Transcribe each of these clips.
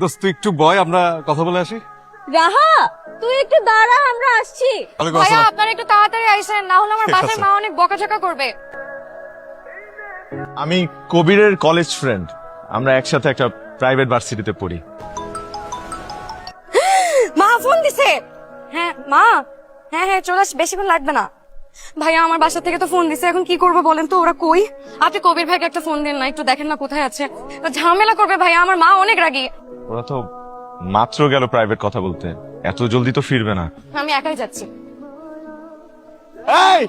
দোস্ত তুই একটু বয় আমরা কথা বলে আসি? রাহা তুই একটু দাঁড়া আমরা আসছি। ওয়ালাইকুম ভাইয়া আসসালাম। আপনারা একটু তাড়াতাড়ি আইসেন না হলে আমার ঠিক বাসায় আছে। মা অনেক বকাঝকা করবে। আমি কবিরের কলেজ ফ্রেন্ড আমরা একসাথে একটা প্রাইভেট ভার্সিটিতে পড়ি। মা ফোন দিছে। হ্যাঁ মা। হ্যাঁ হ্যাঁ চলে আস বেশিক্ষণ লাগবে না। ভাইয়া আমার বাসা থেকে তো ফোন দিছে এখন কি করব বলেন তো ওরা কই? আপনি কবির ভাইকে একটা ফোন দিন না একটু দেখেন না কোথায় আছে। ঝামেলা করবে ভাইয়া আমার মা অনেক রাগী। ওরা তো মাত্র গেল প্রাইভেট কথা বলতে। এত জলদি তো ফিরবে না। আমি একাই যাচ্ছি। এই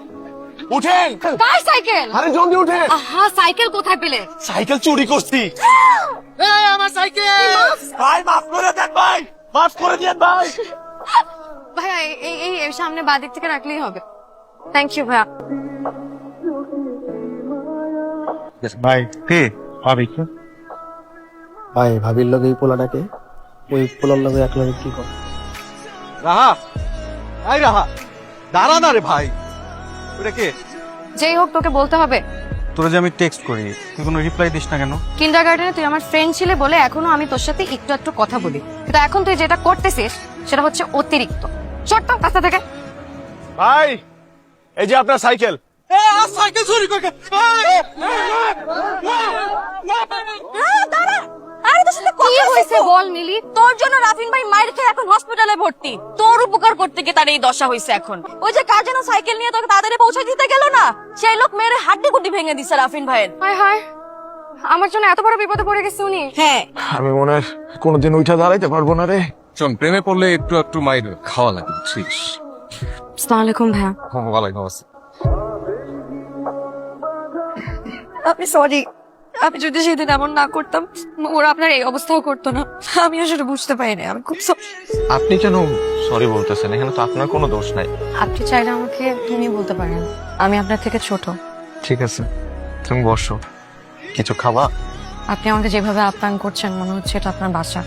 উঠেন। কার সাইকেল? আরে জলদি উঠেন। আহা সাইকেল কোথায় পেলে? সাইকেল চুরি করছি। এই আমার সাইকেল। ভাই মাফ করে দেন ভাই। মাফ করে দেন ভাই। ভাই এই- এই সামনে বাদিক থেকে রাখলেই হবে। থ্যাংক ইউ ভাইয়া। ভাই কে? ভাবি ভাই ভাবির লগে এই পোলাটাকে ওই পোলার লগে এক লগে কি কর রাহা আই রাহা দাঁড়া না রে ভাই ওটা কে যেই হোক তোকে বলতে হবে তোরা যে আমি টেক্সট করি তুই কোনো রিপ্লাই দিস না কেন কিন্ডার গার্ডেনে তুই আমার ফ্রেন্ড ছিলে বলে এখনও আমি তোর সাথে একটু একটু কথা বলি কিন্তু এখন তুই যেটা করতেছিস সেটা হচ্ছে অতিরিক্ত চট্ট কাছে থেকে ভাই এই যে আপনার সাইকেল সাইকেল চুরি করে আরে তোর সাথে কথা হয়েছে হয়েছে বল মিলি তোর জন্য রাফিন ভাই মায়ের খেয়ে এখন হসপিটালে ভর্তি। তোর উপকার করতে গিয়ে তার এই দশা হয়েছে এখন। ওই যে কার যেন সাইকেল নিয়ে তোকে তাড়াতাড়ি পৌঁছে দিতে গেল না? সেই লোক মেয়ের হাড্ডি গুটি ভেঙে দিছে রাফিন ভাইয়ের। হায় হায় আমার জন্য এত বড় বিপদে পড়ে গেছে উনি। হ্যাঁ। আমি মনে হয় কোনোদিন উঠা দাঁড়াইতে পারব না রে। শোন প্রেমে পড়লে একটু একটু মাইর খাওয়া লাগে ঠিক আসসালামু আলাইকুম ভাইয়া ওয়ালাইকুম আসসালাম। আপনি সরি আমি যদি সেদিন এমন না করতাম ওরা আপনার এই অবস্থাও করতো না। আমি আসলে বুঝতে পারি পারিনি। আমি খুব আপনি কেন সরি বলতেছেন এখানে তো আপনার কোনো দোষ নাই। আপনি চাইলে আমাকে তুমি বলতে পারেন। আমি আপনার থেকে ছোট। ঠিক আছে তুমি বসো। কিছু খাবা? আপনি আমাকে যেভাবে আপ্যায়ন করছেন মনে হচ্ছে এটা আপনার বাসা।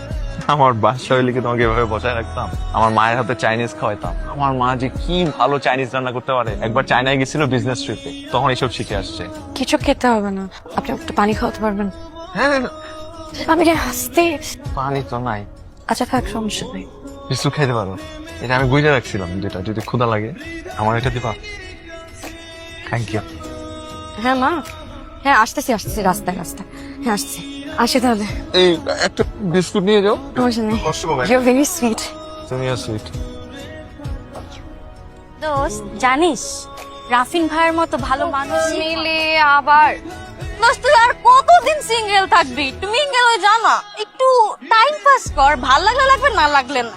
আমার বাসা হইলে কি তোমাকে এভাবে বসায় রাখতাম? আমার মায়ের হাতে চাইনিজ খাওয়াইতাম। আমার মা যে কি ভালো চাইনিজ রান্না করতে পারে? একবার চায়নায় গেছিল বিজনেস ট্রিপে তখন এসব শিখে আসছে। কিছু খেতে হবে না। আপনি একটু পানি খাওয়াতে পারবেন। হ্যাঁ আমি রে হাসতে পানি তো নাই। আচ্ছা থাক সমস্যা নেই। কিছু খাইতে পারো। এটা আমি বুঝে রাখছিলাম যেটা যদি ক্ষুধা লাগে। আমার এটা দিবা। থ্যাংক ইউ হ্যাঁ মা। হ্যাঁ আসতেছি আসতেছি রাস্তায় রাস্তায়। হ্যাঁ আসছি। আসি তাহলে। এই একটা বিস্কুট নিয়ে যাও। সমস্যা নেই ইউ ভেরি সুইট তুমিও সুইট দোস্ত জানিস রাফিন ভাইয়ের মতো ভালো মানুষ মিলে আবার দোস্ত তুই আর কতদিন সিঙ্গেল থাকবি? তুমি সিঙ্গেল হয়ে যা না। একটু টাইম পাস কর। ভালো লাগলে লাগবে না লাগলে না।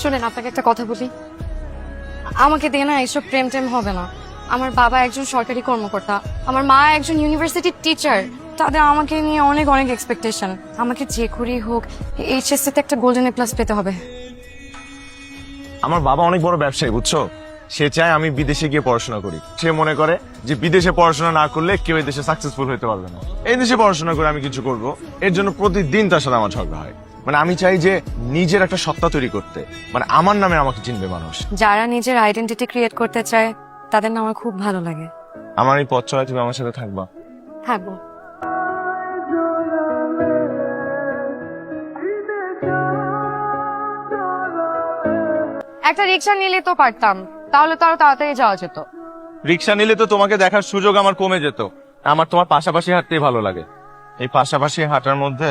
শুনেন আপনাকে একটা কথা বলি। আমাকে দিয়ে না এইসব প্রেম টেম হবে না। আমার বাবা একজন সরকারি কর্মকর্তা আমার মা একজন ইউনিভার্সিটির টিচার তাদের আমাকে নিয়ে অনেক অনেক এক্সপেকটেশন আমাকে যে করেই হোক এইচএসসি তে একটা গোল্ডেন এ প্লাস পেতে হবে। আমার বাবা অনেক বড় ব্যবসায়ী বুঝছ? সে চায় আমি বিদেশে গিয়ে পড়াশোনা করি। সে মনে করে যে বিদেশে পড়াশোনা না করলে কেউ এই দেশে সাকসেসফুল হতে পারবে না। এই দেশে পড়াশোনা করে আমি কিছু করব এর জন্য প্রতিদিন তার সাথে আমার ঝগড়া হয়। মানে আমি চাই যে নিজের একটা সত্তা তৈরি করতে। মানে আমার নামে আমাকে চিনবে মানুষ। যারা নিজের আইডেন্টিটি ক্রিয়েট করতে চায় তাদের না আমার খুব ভালো লাগে। আমার এই পথ চলায় তুমি আমার সাথে থাকবা। থাকব। একটা রিক্সা নিলে তো পারতাম তাহলে তো আরও তাড়াতাড়ি যাওয়া যেত। রিক্সা নিলে তো তোমাকে দেখার সুযোগ আমার কমে যেত। আমার তোমার পাশাপাশি হাঁটতেই ভালো লাগে। এই পাশাপাশি হাঁটার মধ্যে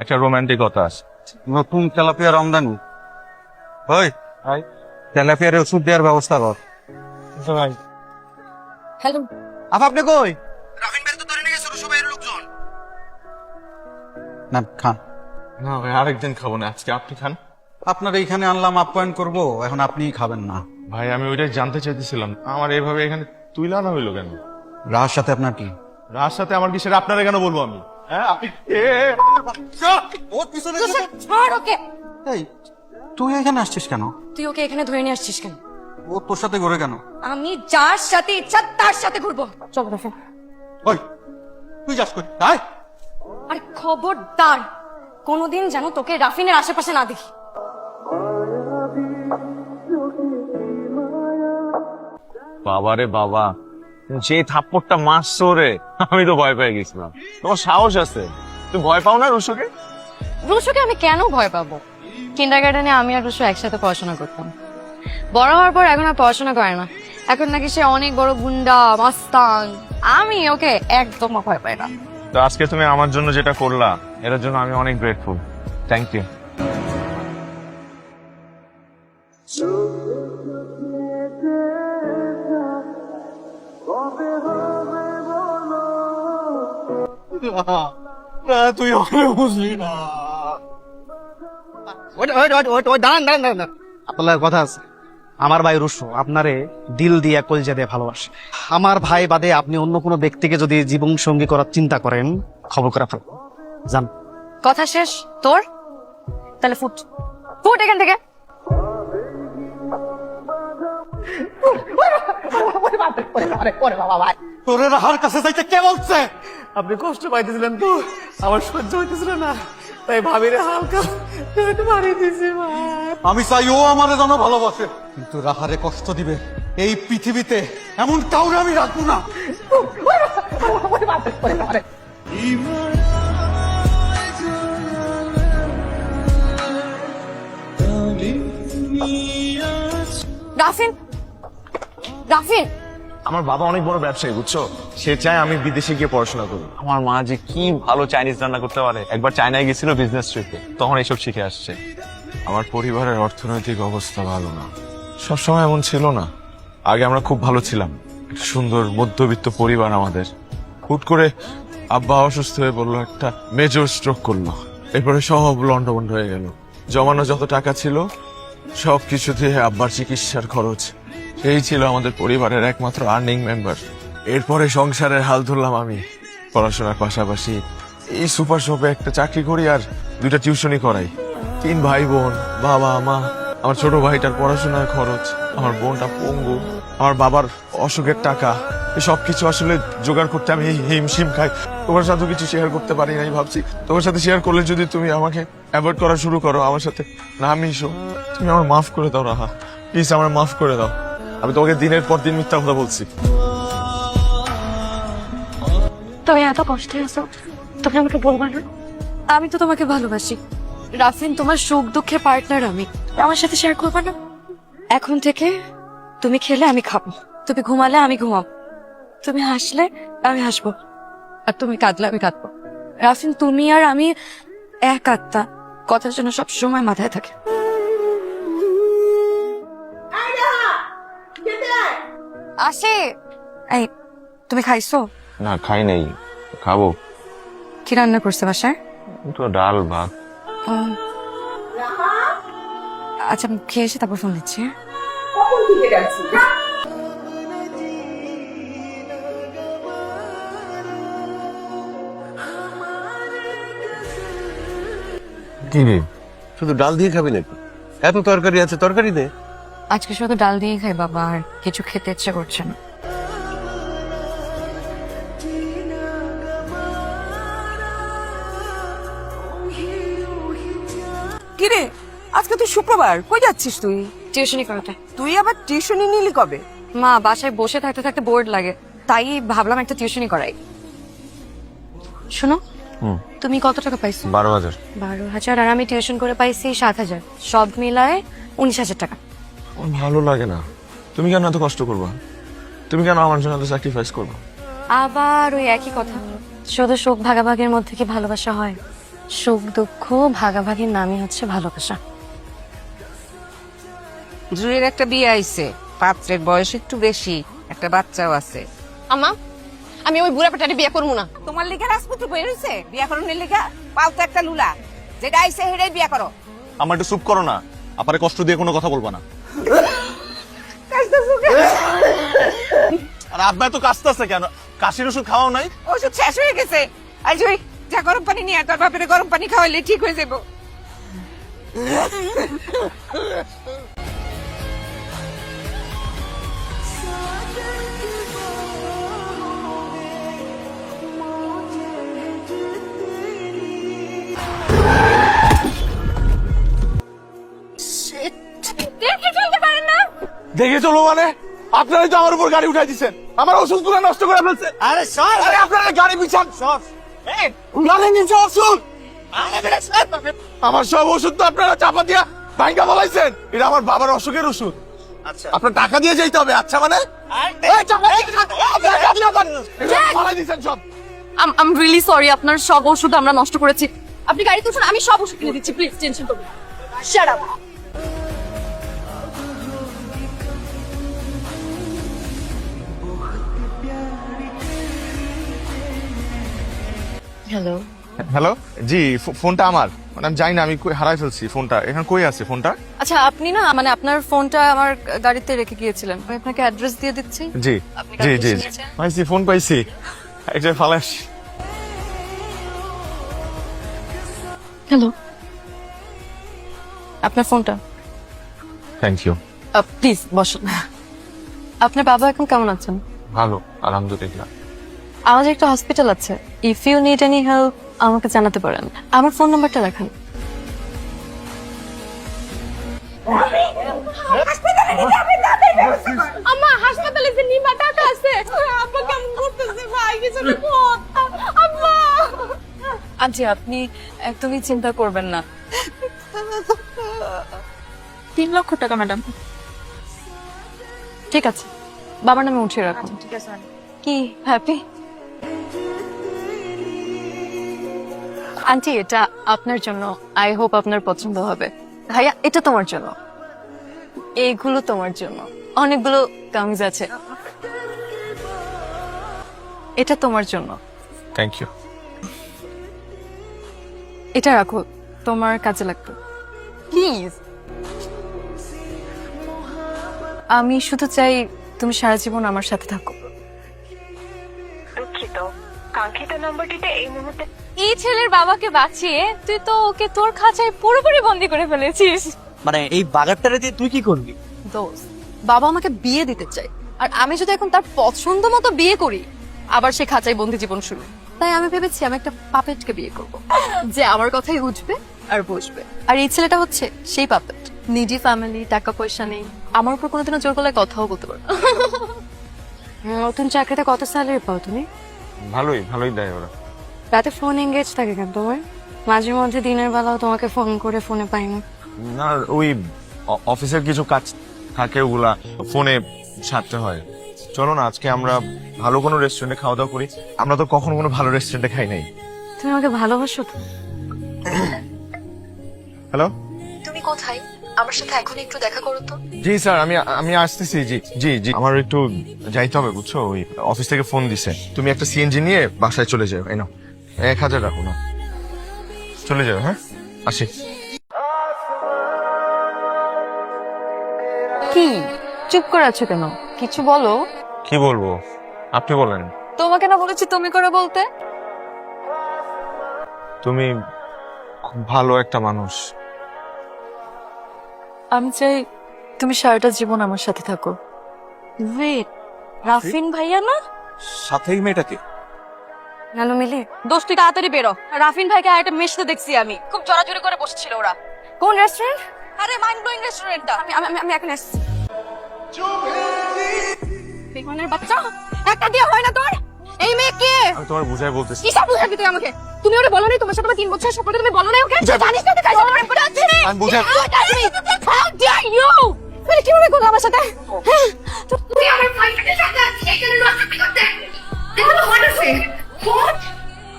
একটা রোমান্টিকতা আছে। নতুন তেলাপিয়ার আমদানি ওই তেলাপিয়ার ওষুধ দেওয়ার ব্যবস্থা কর। ভাই হ্যালো আপ আপনি কই না খান না ভাই আরেকদিন খাব না আজকে আপনি খান আপনার এইখানে আনলাম আপ্যায়ন করব এখন আপনিই খাবেন না ভাই আমি ওইটাই জানতে চাইতেছিলাম আমার এইভাবে এখানে তুইলা না হইল কেন রাহার সাথে আপনার কি রার সাথে আমার কি সেটা আপনারা কেন বলব আমি হ্যাঁ আপনি এ, এ, ওর পিছনে ছাড় ওকে এই তুই এখানে আসছিস কেন তুই ওকে এখানে ধরে নিয়ে আসছিস কেন ও তোর সাথে ঘুরে কেন? আমি যার সাথে ইচ্ছা তার সাথে ঘুরবো। চল দেখে ওই তুই যাস কই? তাই আর খবরদার কোনোদিন যেন তোকে রাফিনের আশেপাশে না দেখি। বাবা রে বাবা যে থাপ্পড়টা মারছো রে আমি তো ভয় পেয়ে গেছিলাম। তোমার সাহস আছে? তুমি ভয় পাও না রুশোকে? রুশুকে আমি কেন ভয় পাবো? কিন্ডার গার্ডেনে আমি আর রুশু একসাথে পড়াশোনা করতাম। বড় হওয়ার পর এখন আর পড়াশোনা করে না। এখন নাকি সে অনেক বড় গুন্ডা মাস্তান। আমি ওকে একদম ভয় পাই না। তো আজকে তুমি আমার জন্য যেটা করলা এটার জন্য আমি অনেক গ্রেটফুল থ্যাংক ইউ না তুই বুঝলি না। ওই ওই ওই ওই ওই দাঁড়ান দাঁড়ান দাঁড়ান। আপনার কথা আছে। আমার ভাই রুশো আপনারে দিল দিয়ে কলজা দিয়ে ভালোবাসে। আমার ভাই বাদে আপনি অন্য কোনো ব্যক্তিকে যদি জীবন সঙ্গী করার চিন্তা করেন খবর করা ফেলব জান কথা শেষ। তোর? তাহলে ফুট। ফুট এখান থেকে। তোরে রাহার কাছে যাইতে কে বলছে? আপনি কষ্ট পাইতেছিলেন তো। আমার সহ্য হইতেছিল না। তাই ভাবিরে হালকা একটু মারিয়ে দিয়েছি আমি চাই ও আমার যেন ভালোবাসে। কিন্তু রাহারে কষ্ট দিবে এই পৃথিবীতে এমন কাউরে আমি রাখব না। রাফিন রাফিন। আমার বাবা অনেক বড় ব্যবসায়ী বুঝছ? সে চায় আমি বিদেশে গিয়ে পড়াশোনা করি। আমার মা যে কি ভালো চাইনিজ রান্না করতে পারে। একবার চায়নায় গেছিল বিজনেস ট্রিপে তখন এইসব শিখে আসছে। আমার পরিবারের অর্থনৈতিক অবস্থা ভালো না। সবসময় এমন ছিল না। আগে আমরা খুব ভালো ছিলাম। একটা সুন্দর মধ্যবিত্ত পরিবার আমাদের। হুট করে আব্বা অসুস্থ হয়ে বলল একটা মেজর স্ট্রোক করল। এরপরে সব লন্ডভন্ড হয়ে গেল। জমানো যত টাকা ছিল সব কিছু দিয়ে আব্বার চিকিৎসার খরচ। এই ছিল আমাদের পরিবারের একমাত্র আর্নিং মেম্বার এরপরে সংসারের হাল ধরলাম আমি। পড়াশোনার পাশাপাশি এই সুপার শপে একটা চাকরি করি আর দুইটা টিউশনই করাই। তিন ভাই বোন বাবা, মা, আমার ছোট ভাইটার পড়াশোনার খরচ, আমার বোনটা পঙ্গু, আমার বাবার অসুখের টাকা সব কিছু আসলে জোগাড় করতে আমি হিমশিম খাই। তোমার সাথে কিছু শেয়ার করতে পারি নাই ভাবছি। তোমার সাথে শেয়ার করলে যদি তুমি আমাকে অ্যাভয়েড করা শুরু করো, আমার সাথে না মিশো, তুমি আমার মাফ করে দাও, রাহা। প্লিজ আমার মাফ করে দাও। আমি তোমাকে দিনের পর দিন মিথ্যা কথা বলছি। তুমি এত কষ্টে আছো তুমি আমাকে বলবা না? আমি তো তোমাকে ভালোবাসি। রাফিন তোমার সুখ দুঃখের পার্টনার আমি। আমার সাথে শেয়ার করবা না? এখন থেকে তুমি খেলে আমি খাব। তুমি ঘুমালে আমি ঘুমাবো। তুমি হাসলে আমি হাসবো। আর তুমি কাঁদলে আমি কাঁদবো। রাফিন তুমি আর আমি এক আত্মা। কথার জন্য সব সময় মাথায় থাকে। আসে। এই তুমি খাইছো? না খাই নাই। খাব। কি রান্না করছে বাসায়? তো ডাল ভাত। আচ্ছা খেয়ে এসে তারপর ফোন দিচ্ছি হ্যাঁ? কি রে? শুধু ডাল দিয়ে খাবি নাকি? এত তরকারি আছে তরকারি দে। আজকে শুধু ডাল দিয়ে খাই বাবা আর কিছু খেতে ইচ্ছে করছে না। কিরে আজকে তুই শুক্রবার কই যাচ্ছিস তুই? টিউশনি করাতে। তুই আবার টিউশনি নিলি কবে? মা বাসায় বসে থাকতে থাকতে বোর্ড লাগে তাই ভাবলাম একটা টিউশনি করাই। শোনো তুমি কত টাকা পাইছো? বারো হাজার। বারো হাজার আর আমি টিউশন করে পাইছি সাত হাজার। সব মিলায় উনিশ হাজার টাকা। আমার ভালো লাগে না। তুমি কেন এত কষ্ট করবা? তুমি কেন আমার জন্য এত স্যাক্রিফাইস করবা? আবার ওই একই কথা। শুধু সুখ ভাগাভাগির মধ্যে কি ভালোবাসা হয়? সুখ দুঃখ ভাগাভাগির নামই হচ্ছে ভালোবাসা। জুয়ের একটা বিয়ে আইছে। পাত্রের বয়স একটু বেশি একটা বাচ্চাও আছে। আমা আমি ওই বুড়া পেটারি বিয়ে করব না। তোমার লিগে রাজপুত্র বই রয়েছে বিয়া করো লিগা পাও তো একটা লুলা। যেটা আইছে হেডাই বিয়া করো। আমার একটু চুপ করো না। আপারে কষ্ট দিয়ে কোনো কথা বলবা না। আর আব্বা তো কাশতেছে কেন? কাশির ওষুধ খাওয়াও নাই? ওষুধ শেষ হয়ে গেছে। আই ওই যা গরম পানি নিয়ে তোর বাপের গরম পানি খাওয়াইলে ঠিক হয়ে যাব। দেখে চলতে পারেন না দেখে চলো মানে আপনারাই তো আমার উপর গাড়ি উঠাই দিচ্ছেন আমার ওষুধগুলো নষ্ট করে ফেলছে। আরে সর। আরে আপনারা গাড়ি পিছান সর। গাড়ি নিচে ওষুধ আমার সব ওষুধ তো আপনারা চাপা দিয়া ভাঙ্গা বলাইছেন এটা আমার বাবার অসুখের ওষুধ। আচ্ছা। আপনার টাকা দিয়ে যেতে হবে আচ্ছা মানে? আম রিয়েলি সরি আপনার সব ওষুধ আমরা নষ্ট করেছি। আপনি গাড়িতে উঠুন আমি সব ওষুধ কিনে দিচ্ছি প্লিজ টেনশন করবেন শাট আপ হ্যালো হ্যালো জি ফোনটা আমার। মানে আমি জানি না আমি হারাই ফেলছি ফোনটা। এখন কই আছে ফোনটা? আচ্ছা আপনি না মানে আপনার ফোনটা আমার গাড়িতে রেখে গিয়েছিলেন। আমি আপনাকে অ্যাড্রেস দিয়ে দিচ্ছি। জি। জি জি? পাইছি ফোন পাইছি। এটা ফালাস হ্যালো আপনার ফোনটা? থ্যাংক ইউ প্লিজ বসুন। আপনার বাবা এখন কেমন আছেন? ভালো আলহামদুলিল্লাহ। আমাদের একটা হসপিটাল আছে। If you need any help আমাকে জানাতে পারেন। আমার ফোন নাম্বারটা রাখেন। আম্মা হাসপাতালে যে নিমা টাকা আছে আব্বা কেমন করতেছে ভাই কিছু আম্মা! আন্টি আপনি একদমই চিন্তা করবেন না। তিন লক্ষ টাকা ম্যাডাম। ঠিক আছে। বাবার নামে উঠিয়ে রাখুন। ঠিক আছে কি হ্যাপি? আন্টি এটা আপনার জন্য। আই হোপ আপনার পছন্দ হবে। ভাইয়া এটা তোমার জন্য। এইগুলো তোমার জন্য। অনেকগুলো কামিজ আছে। এটা তোমার জন্য। থ্যাংক ইউ এটা রাখো। তোমার কাজে লাগবে। প্লিজ আমি শুধু চাই তুমি সারা জীবন আমার সাথে থাকো। কাঙ্ক্ষিত নম্বরটিতে এই মুহূর্তে এই ছেলের বাবাকে বাঁচিয়ে তুই তো ওকে তোর খাঁচায় পুরোপুরি বন্দি করে ফেলেছিস। মানে এই বাগারটারে দিয়ে তুই কি করবি দোস্ত বাবা আমাকে বিয়ে দিতে চায়। আর আমি যদি এখন তার পছন্দ মতো বিয়ে করি আবার সে খাঁচায় বন্দি জীবন শুরু। তাই আমি ভেবেছি আমি একটা পাপেটকে বিয়ে করব যে আমার কথাই উঠবে আর বসবে। আর এই ছেলেটা হচ্ছে সেই পাপেট। নিজি ফ্যামিলি টাকা পয়সা নেই। আমার উপর কোনোদিনও জোর গলায় কথাও বলতে পারবে নতুন চাকরিতে কত স্যালারি পাও তুমি? ভালোই ভালোই দেয় ওরা। রাতে ফোন এঙ্গেজ থাকে কেন তোমার? মাঝে মধ্যে দিনের বেলাও তোমাকে ফোন করে ফোনে পাই না না ওই অ- অফিসের কিছু কাজ থাকে ওগুলা ফোনে সারতে হয়। চলো না আজকে আমরা ভালো কোনো রেস্টুরেন্টে খাওয়া দাওয়া করি। আমরা তো কখনো কোনো ভালো রেস্টুরেন্টে খাই নাই। তুমি আমাকে ভালোবাসো তো। হ্যালো তুমি কোথায়? আমার সাথে এখন একটু দেখা করো তো। জি স্যার আমি আমি আসতেছি জি জি জি। আমার একটু যাইতে হবে বুঝছ? ওই অফিস থেকে ফোন দিছে। তুমি একটা সিএনজি নিয়ে বাসায় চলে যাও এই নাও। এক হাজার রাখো না চলে যাও হ্যাঁ? আসি। কি? চুপ করে আছো কেন? কিছু বলো। কি বলব? আপনি বলেন। তোমাকে না বলেছি তুমি করে বলতে? তুমি খুব ভালো একটা মানুষ। আমি চাই তুমি সারাটা জীবন আমার সাথে থাকো। ওয়েট রাফিন ভাইয়া না? সাথেই মেয়েটাকে। হ্যালো মিলি দোস্ত তুই তাড়াতাড়ি বেরো। রাফিন ভাইকে আর একটা মেশতে দেখছি আমি। খুব জোরাজুরি করে বসেছিল ওরা। কোন রেস্টুরেন্ট আরে মাইন্ড ব্লোয়িং রেস্টুরেন্টটা আমি আমি আমি এখন আসছি। বেগুনের বাচ্চা। একটা দিয়ে হয় না আমি তোমার বুঝাই বলতেছি। কি সব বুঝাবি তুই আমাকে? তুমি ওরে বলো নাই তোমার সাথে আমার তিন বছর সম্পর্কে তুমি বলো নাই ওকে? জানিস না তুই কাজ আমি বুঝাই হাউ ডিয়ার ইউ তুই কীভাবে করল আমার সাথে? হ্যাঁ? তুই আমার বয়ফ্রেন্ডের সাথে আছিস এখানে লজ্জা করতে? দেখো তো মনে হচ্ছে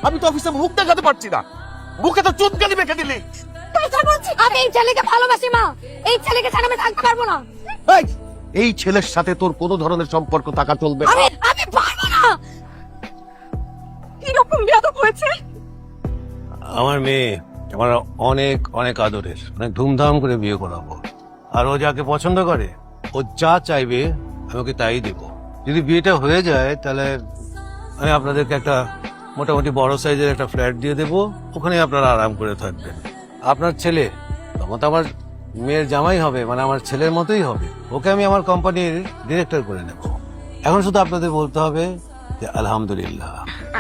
আমি তো অফিসে মুখ দেখাতে পারছি না। মুখে তো চুনকালি বেঁকে দিলি। আমি এই ছেলেকে ভালোবাসি মা। এই ছেলেকে ছাড়া আমি থাকতে পারব না। এই, এই ছেলের সাথে তোর কোনো ধরনের সম্পর্ক থাকা চলবে আমি আমি পারব না। কীরকম বিয়াদব হয়েছে? আমার মেয়ে আমার অনেক অনেক আদরের। অনেক ধুমধাম করে বিয়ে করাবো। আর ও যাকে পছন্দ করে, ও যা চাইবে, আমি ওকে তাই দেব। যদি বিয়েটা হয়ে যায়, তাহলে আমি আপনাদেরকে একটা মোটামুটি বড় সাইজের একটা ফ্ল্যাট দিয়ে দেবো। ওখানে আপনারা আরাম করে থাকবেন। আপনার ছেলে, তখন তো আমার মেয়ের জামাই হবে মানে আমার ছেলের মতোই হবে। ওকে আমি আমার কোম্পানির ডিরেক্টর করে নেব। এখন শুধু আপনাদের বলতে হবে আলহামদুলিল্লাহ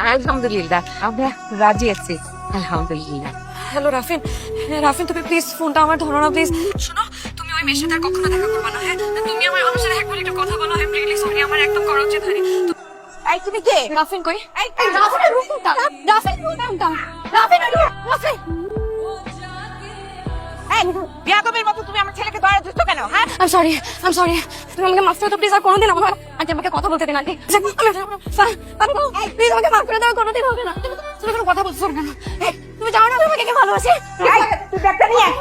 আলহামদুলিল্লাহ আমরা রাজি আছি আলহামদুলিল্লাহ হ্যালো রাফিন রাফিন তুমি প্লিজ ফোনটা আমার ধরো না প্লিজ শোনো তুমি ওই মেয়ের সাথে আর কখনো দেখা করবে না হ্যাঁ? তুমি আমার আমার সাথে একবার একটু কথা বলো আমি রিয়েলি সরি আমার একদম করা উচিত হয়নি। এই তুমি কে? রাফিন কই? এই রাফিন রুকুটা রাফিন রুকুটা রাফিন রাফিন। বিয়াদবের মতো তুমি আমার ছেলেকে দয়া দিচ্ছ কেন হ্যাঁ আই সরি আই সরি তুমি আমাকে মাফ করে দাও প্লিজ আর কোনোদিন আমার আন্টি আমাকে কথা বলতে দিন আন্টি প্লিজ আমাকে মাফ করে দাও কোনোদিন হবে না তুমি কোনো কথা বলছো কেন এই, তুমি জানো না আমি আমাকে কে ভালোবাসি তুই ব্যাগটা নিয়ে আয়।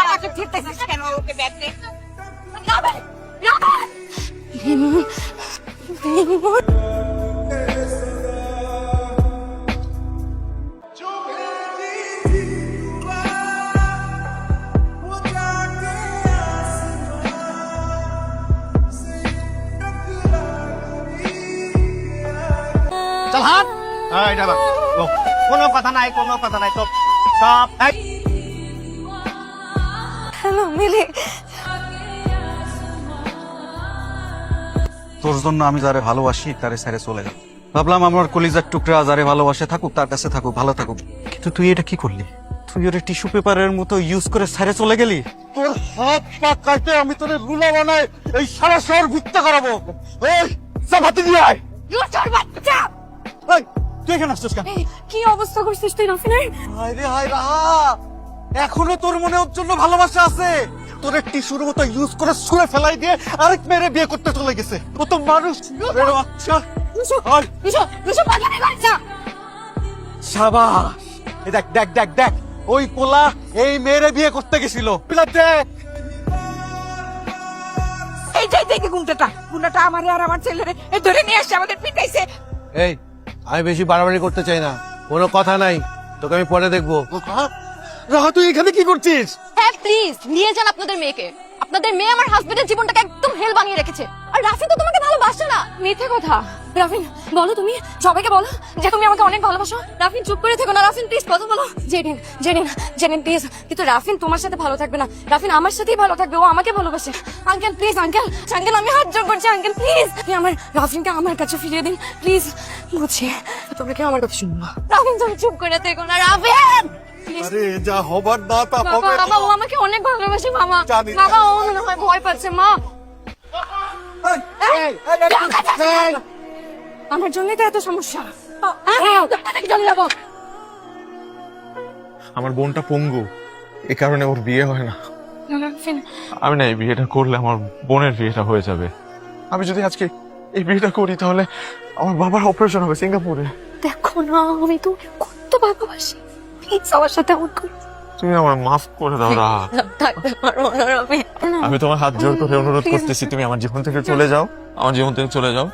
আমাকে ফিরতেছিস কেন ওকে ব্যাগ দে রাফিন কোনো কথা নাই তো। সব এই হ্যালো মিলি। তোর জন্য আমি যারে ভালোবাসি তারে ছেড়ে চলে গেল ভাবলাম আমার কলিজার টুকরা যারে ভালোবাসে থাকুক তার কাছে থাকুক ভালো থাকুক। কিন্তু তুই এটা কি করলি? তুই ওরে টিস্যু পেপারের মতো ইউজ করে ছেড়ে চলে গেলি? তোর হাত পা কাটে আমি তোর রুলা বানাই এই সারা শহর ঘুরতে করাবো। এই চাপাতি দিয়ে আয়। বাচ্চা তুই এখানে আসছিস কেন? কি অবস্থা করছিস তুই রাফিনের হায় রে হায় রাহা! এখনও তোর মনে ওর জন্য ভালোবাসা আছে? তোর টিস্যুর মতো ইউজ করে ছুঁড়ে ফেলাই দিয়ে আরেক মেয়েরে বিয়ে করতে চলে গেছে। ও তো মানুষ। করছা সাবাস! এই দেখ দেখ দেখ দেখ। ওই পোলা এই মেয়েরে বিয়ে করতে গেছিল। পিলা দেখ এইটাই দেখে গুন্ডাটা। গুন্ডাটা আমারে আর আমার ছেলেরে এই ধরে নিয়ে আসছে আমাদের পিটাইছে। এই আমি বেশি বাড়াবাড়ি করতে চাই না। কোনো কথা নাই। তোকে আমি পরে দেখব। রাহা তুই এখানে কি করছিস? হ্যাঁ প্লিজ নিয়ে যান আপনাদের মেয়েকে। আপনাদের মেয়ে আমার হাজবেন্ডের জীবনটাকে একদম হেল বানিয়ে রেখেছে। আর রাফি তো তোমাকে ভালোবাসে না। মিথ্যে কথা। রাফিন বলো তুমি সবাইকে বলো যে তুমি আমাকে অনেক ভালোবাসো রাফিন চুপ করে থেকো না রাফিন প্লিজ কথা বলো জেনিন জেনিন জেনিন প্লিজ কিন্তু রাফিন তোমার সাথে ভালো থাকবে না রাফিন আমার সাথেই ভালো থাকবে ও আমাকে ভালোবাসে আঙ্কেল প্লিজ আঙ্কেল আঙ্কেল আমি হাত জোর করছি আঙ্কেল প্লিজ আমার রাফিনকে আমার কাছে ফিরিয়ে দিন প্লিজ বুঝছি তোমরা কেউ আমার কথা শুনব রাফিন তুমি চুপ করে থেকো না রাফিন. আরে যা হবার না তা বাবা হবে বাবা ও আমাকে অনেক ভালোবাসে মামা বাবা ও মনে হয় ভয় পাচ্ছে মা আমার জন্য তো এত সমস্যা। হ্যাঁ, চলে যাব। আমার বোনটা পঙ্গু। এ কারণে ওর বিয়ে হয় না। আমি না এই বিয়েটা করলে আমার বোনের বিয়েটা হয়ে যাবে। আমি যদি আজকে এই বিয়েটা করি তাহলে আমার বাবার অপারেশন হবে সিঙ্গাপুরে। দেখো না আমি তো কত ভালোবাসি। প্লিজ আমার সাথে এমন করো। তুমি আমার মাফ করে দাও রাফিন আমি তোমার হাত জোর করে অনুরোধ করতেছি তুমি আমার জীবন থেকে চলে যাও। আমার জীবন থেকে চলে যাও।